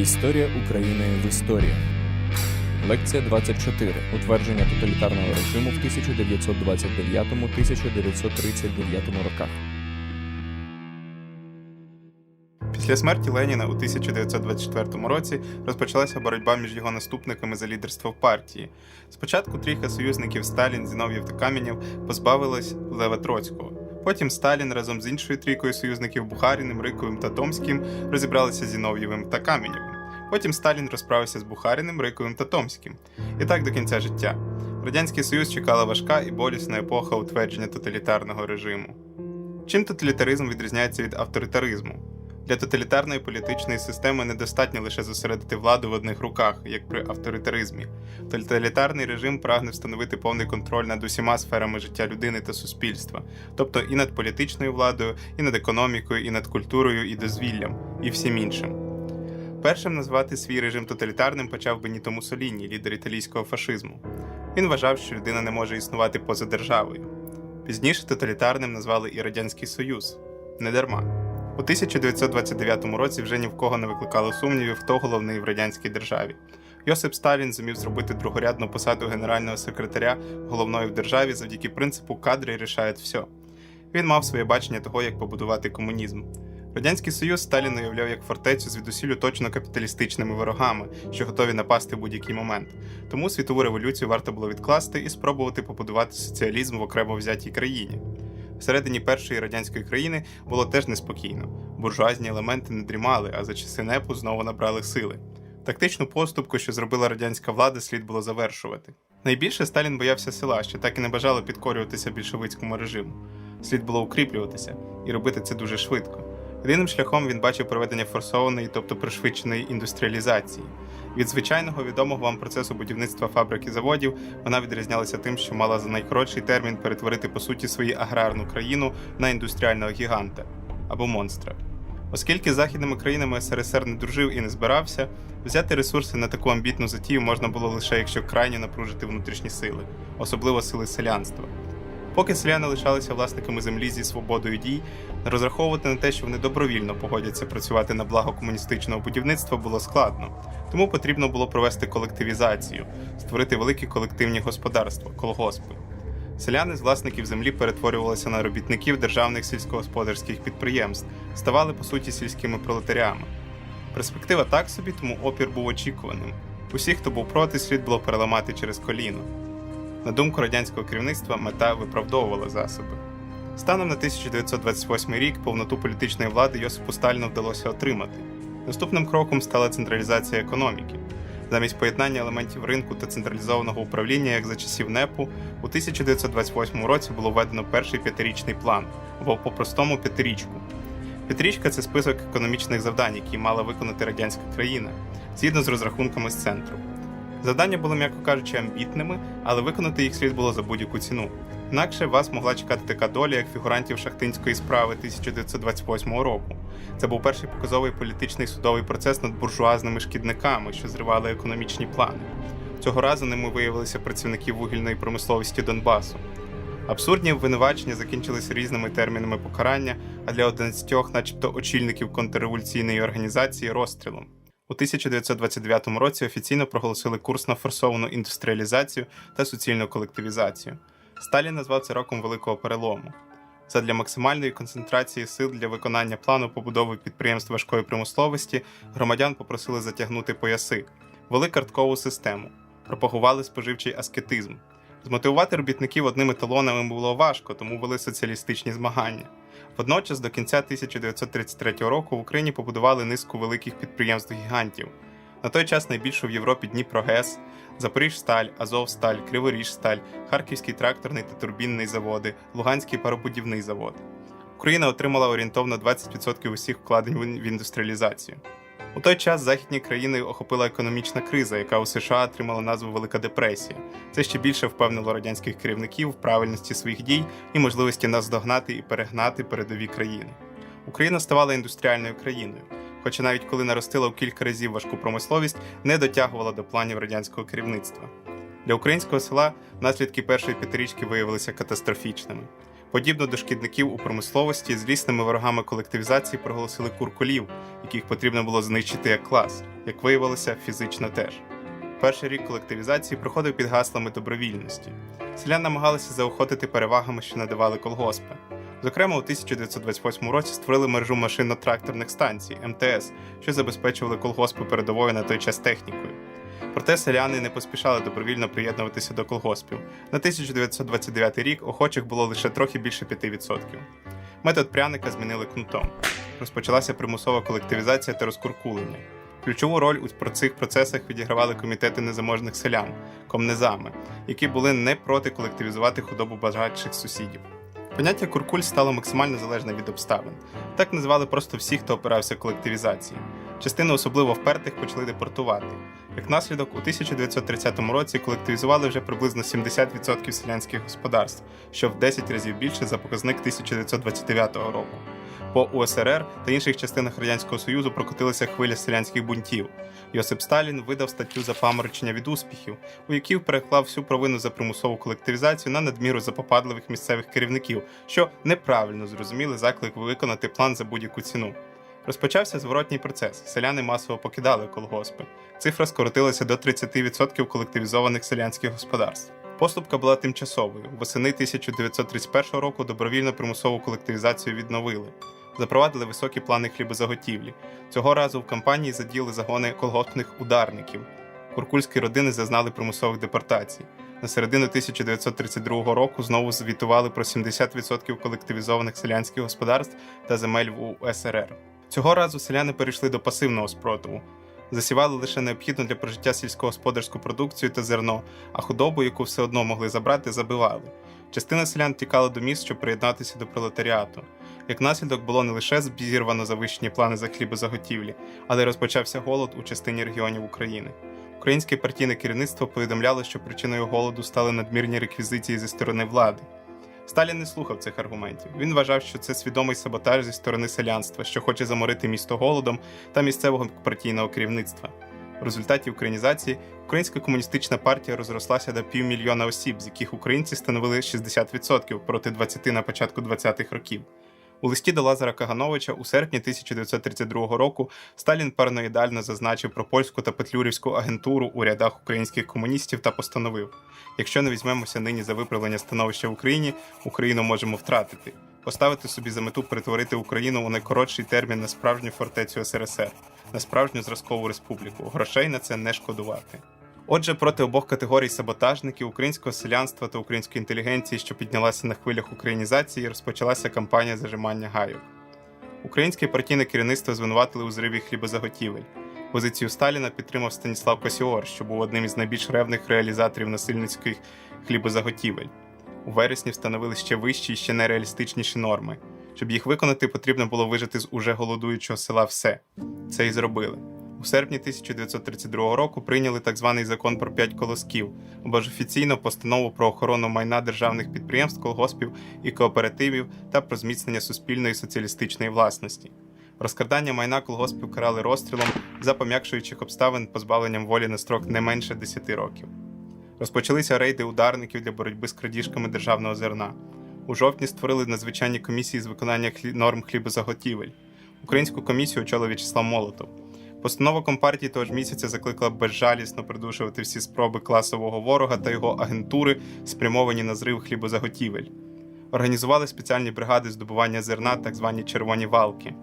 Історія України в історії. Лекція 24. Утвердження тоталітарного режиму в 1929-1939 роках. Після смерті Леніна у 1924 році розпочалася боротьба між його наступниками за лідерство в партії. Спочатку трійка союзників Сталін, Зінов'єв та Кам'янєв позбавилась Лева Троцького. Потім Сталін разом з іншою трійкою союзників Бухаріним, Риковим та Томським розібралися з Зінов'євим та Кам'янєвим. Потім Сталін розправився з Бухаріним, Риковим та Томським. І так до кінця життя. Радянський Союз чекала важка і болісна епоха утвердження тоталітарного режиму. Чим тоталітаризм відрізняється від авторитаризму? Для тоталітарної політичної системи недостатньо лише зосередити владу в одних руках, як при авторитаризмі. Тоталітарний режим прагне встановити повний контроль над усіма сферами життя людини та суспільства, тобто і над політичною владою, і над економікою, і над культурою, і дозвіллям, і всім іншим. Першим назвати свій режим тоталітарним почав Беніто Муссоліні, лідер італійського фашизму. Він вважав, що людина не може існувати поза державою. Пізніше тоталітарним назвали і Радянський Союз. Не дарма. У 1929 році вже ні в кого не викликало сумнівів, хто головний в радянській державі. Йосип Сталін зумів зробити другорядну посаду генерального секретаря головної в державі завдяки принципу кадри рішають все. Він мав своє бачення того, як побудувати комунізм. Радянський Союз Сталін уявляв як фортецю звідусілю точно капіталістичними ворогами, що готові напасти в будь-який момент. Тому світову революцію варто було відкласти і спробувати побудувати соціалізм в окремо взятій країні. Всередині першої радянської країни було теж неспокійно. Буржуазні елементи не дрімали, а за часи непу знову набрали сили. Тактичну поступку, що зробила радянська влада, слід було завершувати. Найбільше Сталін боявся села, що так і не бажало підкорюватися більшовицькому режиму. Слід було укріплюватися і робити це дуже швидко. Єдиним шляхом він бачив проведення форсованої, тобто пришвидшеної індустріалізації. Від звичайного відомого вам процесу будівництва фабрик і заводів вона відрізнялася тим, що мала за найкоротший термін перетворити по суті свою аграрну країну на індустріального гіганта або монстра. Оскільки західними країнами СРСР не дружив і не збирався, взяти ресурси на таку амбітну затію можна було лише якщо крайне напружити внутрішні сили, особливо сили селянства. Поки селяни лишалися власниками землі зі свободою дій, розраховувати на те, що вони добровільно погодяться працювати на благо комуністичного будівництва, було складно. Тому потрібно було провести колективізацію, створити великі колективні господарства, колгоспи. Селяни з власників землі перетворювалися на робітників державних сільськогосподарських підприємств, ставали по суті сільськими пролетарями. Перспектива так собі, тому опір був очікуваним. Усіх, хто був проти, слід було переламати через коліно. На думку радянського керівництва, мета виправдовувала засоби. Станом на 1928 рік повноту політичної влади Йосипу Сталіну вдалося отримати. Наступним кроком стала централізація економіки. Замість поєднання елементів ринку та централізованого управління, як за часів НЕПу, у 1928 році було введено перший п'ятирічний план, або по-простому п'ятирічку. П'ятирічка це список економічних завдань, які мала виконати радянська країна, згідно з розрахунками з центру. Завдання були, м'яко кажучи, амбітними, але виконати їх слід було за будь-яку ціну. Інакше вас могла чекати така доля, як фігурантів шахтинської справи 1928 року. Це був перший показовий політичний судовий процес над буржуазними шкідниками, що зривали економічні плани. Цього разу ними виявилися працівники вугільної промисловості Донбасу. Абсурдні обвинувачення закінчилися різними термінами покарання, а для 11, начебто, очільників контрреволюційної організації розстрілом. У 1929 році офіційно проголосили курс на форсовану індустріалізацію та суцільну колективізацію. Сталін назвав це роком великого перелому. Задля максимальної концентрації сил для виконання плану побудови підприємств важкої промисловості громадян попросили затягнути пояси, вели карткову систему, пропагували споживчий аскетизм. Змотивувати робітників одними талонами було важко, тому вели соціалістичні змагання. Водночас, до кінця 1933 року в Україні побудували низку великих підприємств-гігантів. На той час найбільшу в Європі Дніпрогес, Запоріжсталь, Азовсталь, Криворіжсталь, Харківський тракторний та турбінний заводи, Луганський паробудівний завод. Україна отримала орієнтовно 20% усіх вкладень в індустріалізацію. У той час західні країни охопила економічна криза, яка у США отримала назву Велика депресія. Це ще більше впевнило радянських керівників в правильності своїх дій і можливості наздогнати і перегнати передові країни. Україна ставала індустріальною країною, хоча навіть коли наростила в кілька разів важку промисловість, не дотягувала до планів радянського керівництва. Для українського села наслідки першої п'ятирічки виявилися катастрофічними. Подібно до шкідників у промисловості, злісними ворогами колективізації проголосили куркулів, яких потрібно було знищити як клас, як виявилося, фізично теж. Перший рік колективізації проходив під гаслами добровільності. Селян намагалися заохотити перевагами, що надавали колгоспи. Зокрема, у 1928 році створили мережу машинно-тракторних станцій МТС, що забезпечували колгоспи передовою на той час технікою. Проте селяни не поспішали добровільно приєднуватися до колгоспів. На 1929 рік охочих було лише трохи більше 5%. Метод пряника змінили кнутом. Розпочалася примусова колективізація та розкуркулення. Ключову роль у цих процесах відігравали комітети незаможних селян, комнезами, які були не проти колективізувати худобу бажаючих сусідів. Поняття куркуль стало максимально залежне від обставин. Так називали просто всіх, хто опирався колективізації. Частину особливо впертих почали депортувати. Як наслідок, у 1930 році колективізували вже приблизно 70% селянських господарств, що в 10 разів більше за показник 1929 року. По УСРР та інших частинах Радянського Союзу прокотилася хвиля селянських бунтів. Йосип Сталін видав статтю за паморочення від успіхів, у якій переклав всю провину за примусову колективізацію на надміру запопадливих місцевих керівників, що неправильно зрозуміли заклик виконати план за будь-яку ціну. Розпочався зворотній процес. Селяни масово покидали колгоспи. Цифра скоротилася до 30% колективізованих селянських господарств. Поступка була тимчасовою. Восени 1931 року добровільно примусову колективізацію відновили. Запровадили високі плани хлібозаготівлі. Цього разу в кампанії задіяли загони колгоспних ударників. Куркульські родини зазнали примусових депортацій. На середину 1932 року знову звітували про 70% колективізованих селянських господарств та земель в УСРР. Цього разу селяни перейшли до пасивного спротиву. Засівали лише необхідну для прожиття сільськогосподарську продукцію та зерно, а худобу, яку все одно могли забрати, забивали. Частина селян тікала до міст, щоб приєднатися до пролетаріату. Як наслідок було не лише зірвано завищені плани за хлібозаготівлі, але й розпочався голод у частині регіонів України. Українське партійне керівництво повідомляло, що причиною голоду стали надмірні реквізиції зі сторони влади. Сталін не слухав цих аргументів. Він вважав, що це свідомий саботаж зі сторони селянства, що хоче заморити місто голодом та місцевого партійного керівництва. В результаті українізації Українська комуністична партія розрослася до півмільйона осіб, з яких українці становили 60% проти 20% на початку 20-х років. У листі до Лазара Кагановича у серпні 1932 року Сталін параноїдально зазначив про польську та петлюрівську агентуру у рядах українських комуністів та постановив: якщо не візьмемося нині за виправлення становища в Україні, Україну можемо втратити, поставити собі за мету перетворити Україну у найкоротший термін на справжню фортецю СРСР, на справжню зразкову республіку. Грошей на це не шкодувати. Отже, проти обох категорій саботажників українського селянства та української інтелігенції, що піднялася на хвилях українізації, розпочалася кампанія зажимання гайок. Українське партійне керівництво звинуватили у зриві хлібозаготівель. Позицію Сталіна підтримав Станіслав Косіор, що був одним із найбільш ревних реалізаторів насильницьких хлібозаготівель. У вересні встановили ще вищі і ще нереалістичніші норми. Щоб їх виконати, потрібно було вижити з уже голодуючого села все. Це і зробили. У серпні 1932 року прийняли так званий закон про п'ять колосків, або ж офіційно постанову про охорону майна державних підприємств, колгоспів і кооперативів та про зміцнення суспільної соціалістичної власності. Розкрадання майна колгоспів карали розстрілом за пом'якшуючих обставин позбавленням волі на строк не менше 10 років. Розпочалися рейди ударників для боротьби з крадіжками державного зерна. У жовтні створили надзвичайні комісії з виконання норм хлібозаготівель. Українську комісію очолив В'ячеслав Молотов. Постанова компартії того ж місяця закликала безжалісно придушувати всі спроби класового ворога та його агентури, спрямовані на зрив хлібозаготівель. Організували спеціальні бригади здобування зерна, так звані червоні валки.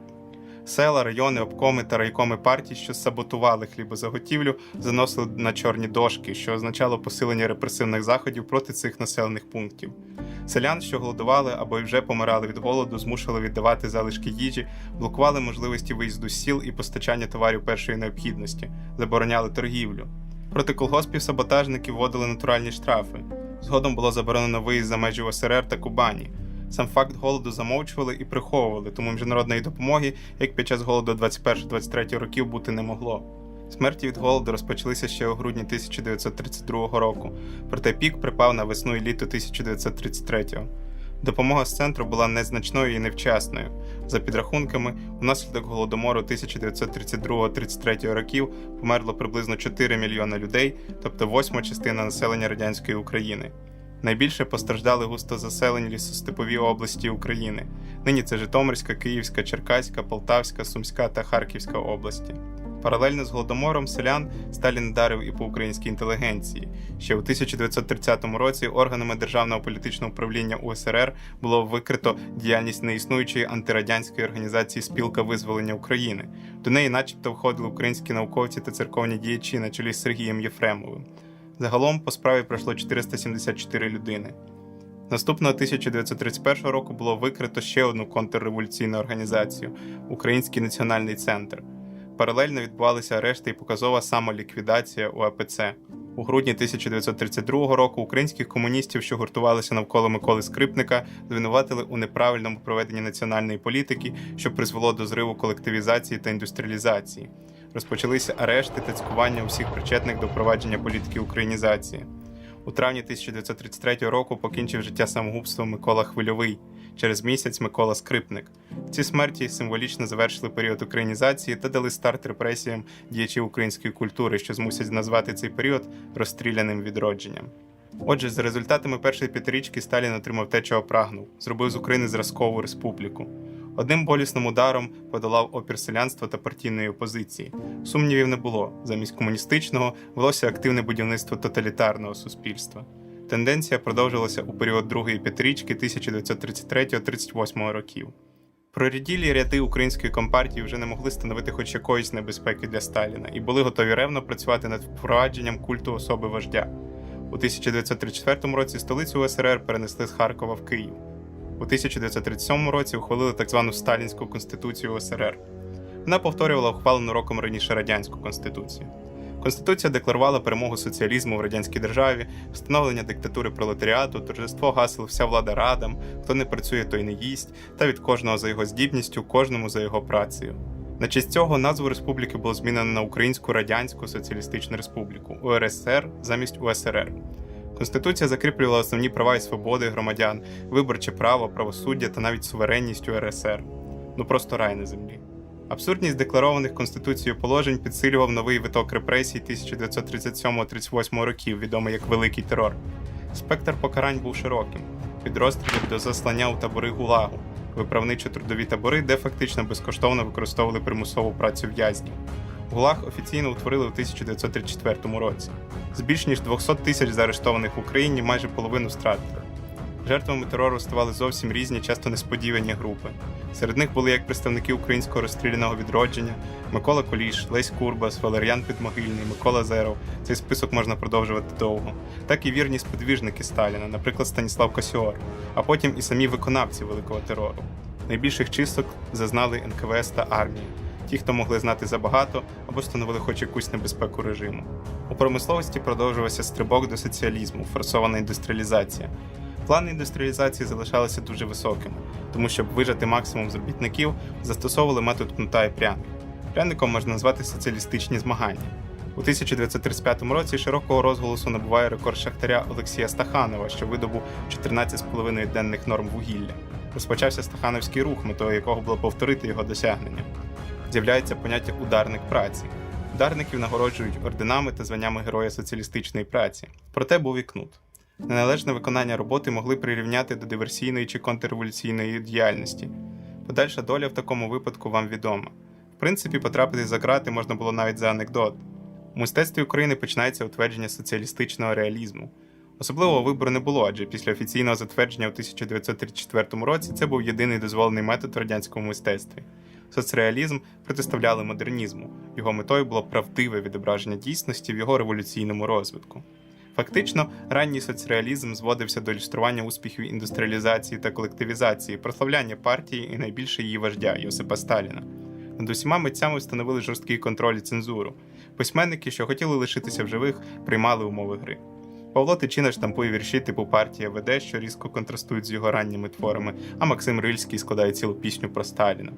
Села, райони, обкоми та райкоми партій, що саботували хлібозаготівлю, заносили на чорні дошки, що означало посилення репресивних заходів проти цих населених пунктів. Селян, що голодували або й вже помирали від голоду, змушували віддавати залишки їжі, блокували можливості виїзду з сіл і постачання товарів першої необхідності, забороняли торгівлю. Проти колгоспів саботажників вводили натуральні штрафи. Згодом було заборонено виїзд за межі ОСРР та Кубані. Сам факт голоду замовчували і приховували, тому міжнародної допомоги, як під час голоду 21-23 років, бути не могло. Смерті від голоду розпочалися ще у грудні 1932 року, проте пік припав на весну і літо 1933. Допомога з центру була незначною і невчасною. За підрахунками, внаслідок голодомору 1932-33 років померло приблизно 4 мільйони людей, тобто восьма частина населення радянської України. Найбільше постраждали густо заселені лісостепові області України. Нині це Житомирська, Київська, Черкаська, Полтавська, Сумська та Харківська області. Паралельно з голодомором селян Сталін дарив і по українській інтелігенції. Ще у 1930 році органами державного політичного управління УСРР було викрито діяльність неіснуючої антирадянської організації Спілка визволення України. До неї, начебто, входили українські науковці та церковні діячі на чолі з Сергієм Єфремовим. Загалом по справі пройшло 474 людини. Наступного 1931 року було викрито ще одну контрреволюційну організацію Український національний центр. Паралельно відбувалися арешти і показова самоліквідація УАПЦ. У грудні 1932 року українських комуністів, що гуртувалися навколо Миколи Скрипника, звинуватили у неправильному проведенні національної політики, що призвело до зриву колективізації та індустріалізації. Розпочалися арешти та цькування усіх причетних до провадження політики українізації. У травні 1933 року покінчив життя самогубством Микола Хвильовий. Через місяць Микола Скрипник. Ці смерті символічно завершили період українізації та дали старт репресіям діячів української культури, що змусять назвати цей період розстріляним відродженням. Отже, за результатами першої п'ятирічки Сталін отримав те, чого прагнув, зробив з України зразкову республіку. Одним болісним ударом подолав опір селянства та партійної опозиції. Сумнівів не було. Замість комуністичного велося активне будівництво тоталітарного суспільства. Тенденція продовжилася у період другої п'ятирічки 1933-38 років. Проріділі ряди української компартії вже не могли становити хоч якоїсь небезпеки для Сталіна і були готові ревно працювати над впровадженням культу особи вождя. У 1934 році столицю УСРР перенесли з Харкова в Київ. У 1937 році ухвалили так звану Сталінську конституцію УСРР. Вона повторювала ухвалену роком раніше радянську конституцію. Конституція декларувала перемогу соціалізму в радянській державі, встановлення диктатури пролетаріату, торжество гасел вся влада радам, хто не працює, той не їсть, та від кожного за його здібністю, кожному за його працею. На честь цього назву республіки було змінено на Українську Радянську Соціалістичну Республіку УРСР замість УСРР. Конституція закріплювала основні права і свободи громадян, виборче право, правосуддя та навіть суверенність УРСР. Ну просто рай на землі. Абсурдність декларованих Конституцією положень підсилював новий виток репресій 1937-38 років, відомий як Великий терор. Спектр покарань був широким: від розстрілів до заслання у табори ГУЛАГу, виправничо-трудові табори, де фактично безкоштовно використовували примусову працю в'язнів. ГУЛАГ офіційно утворили у 1934 році. З більш ніж 200 тисяч заарештованих в Україні майже половину стратили. Жертвами терору ставали зовсім різні, часто несподівані групи. Серед них були як представники українського розстріляного відродження, Микола Коліш, Лесь Курбас, Валер'ян Підмогильний, Микола Зеров. Цей список можна продовжувати довго, так і вірні сподвіжники Сталіна, наприклад, Станіслав Косіор, а потім і самі виконавці великого терору. Найбільших чисток зазнали НКВС та армія. Ті, хто могли знати забагато або становили хоч якусь небезпеку режиму. У промисловості продовжувався стрибок до соціалізму, форсована індустріалізація. Плани індустріалізації залишалися дуже високими, тому щоб вижати максимум з робітників, застосовували метод кнута і пряник. Пряником можна назвати соціалістичні змагання. У 1935 році широкого розголосу набуває рекорд шахтаря Олексія Стаханова, що видобув 14,5 денних норм вугілля. Розпочався Стахановський рух, метою якого було повторити його досягнення. З'являється поняття ударник праці. Ударників нагороджують орденами та званнями Героя соціалістичної праці. Проте був і кнут. Неналежне виконання роботи могли прирівняти до диверсійної чи контрреволюційної діяльності. Подальша доля в такому випадку вам відома. В принципі, потрапити за грати можна було навіть за анекдот. У мистецтві України починається утвердження соціалістичного реалізму. Особливого вибору не було, адже після офіційного затвердження у 1934 році це був єдиний дозволений метод в радянському мистецтві. Соцреалізм протиставляли модернізму. Його метою було правдиве відображення дійсності в його революційному розвитку. Фактично, ранній соцреалізм зводився до ілюстрування успіхів індустріалізації та колективізації, прославляння партії і найбільше її вождя Йосипа Сталіна. Над усіма митцями встановили жорсткий контроль і цензуру. Письменники, що хотіли лишитися в живих, приймали умови гри. Павло Тичина штампує вірші типу партія веде, що різко контрастують з його ранніми творами, а Максим Рильський складає цілу пісню про Сталіна.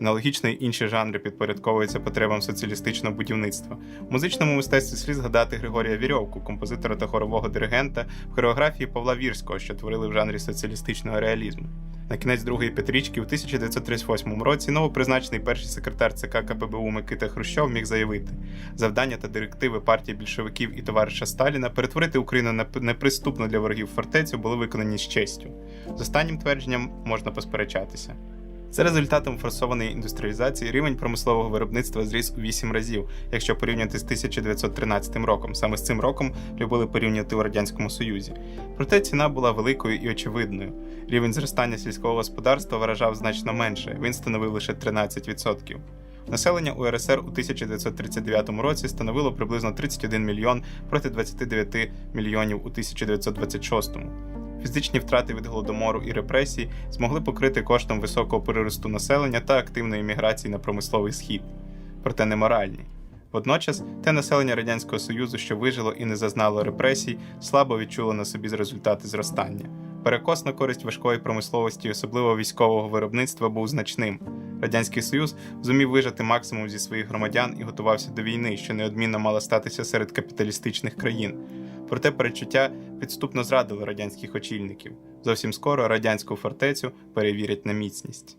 Аналогічно й інші жанри підпорядковуються потребам соціалістичного будівництва. В музичному мистецтві слід згадати Григорія Вірьовку, композитора та хорового диригента в хореографії Павла Вірського, що творили в жанрі соціалістичного реалізму. На кінець другої п'ятирічки у 1938 році новопризначений перший секретар ЦК КПБУ Микита Хрущов міг заявити завдання та директиви партії більшовиків і товариша Сталіна перетворити Україну на неприступну для ворогів фортецю були виконані з честю. З останнім твердженням можна посперечатися. За результатом форсованої індустріалізації рівень промислового виробництва зріс у 8 разів, якщо порівняти з 1913 роком. Саме з цим роком любили порівнювати у радянському Союзі. Проте ціна була великою і очевидною. Рівень зростання сільського господарства виражав значно менше. Він становив лише 13%. Населення УРСР у 1939 році становило приблизно 31 мільйон проти 29 мільйонів у 1926. Фізичні втрати від голодомору і репресій змогли покрити коштом високого приросту населення та активної міграції на промисловий схід, проте не моральні. Водночас, те населення Радянського Союзу, що вижило і не зазнало репресій, слабо відчуло на собі результати зростання. Перекос на користь важкої промисловості, особливо військового виробництва, був значним. Радянський Союз зумів вижати максимум зі своїх громадян і готувався до війни, що неодмінно мала статися серед капіталістичних країн. Проте перечуття підступно зрадили радянських очільників. Зовсім скоро радянську фортецю перевірять на міцність.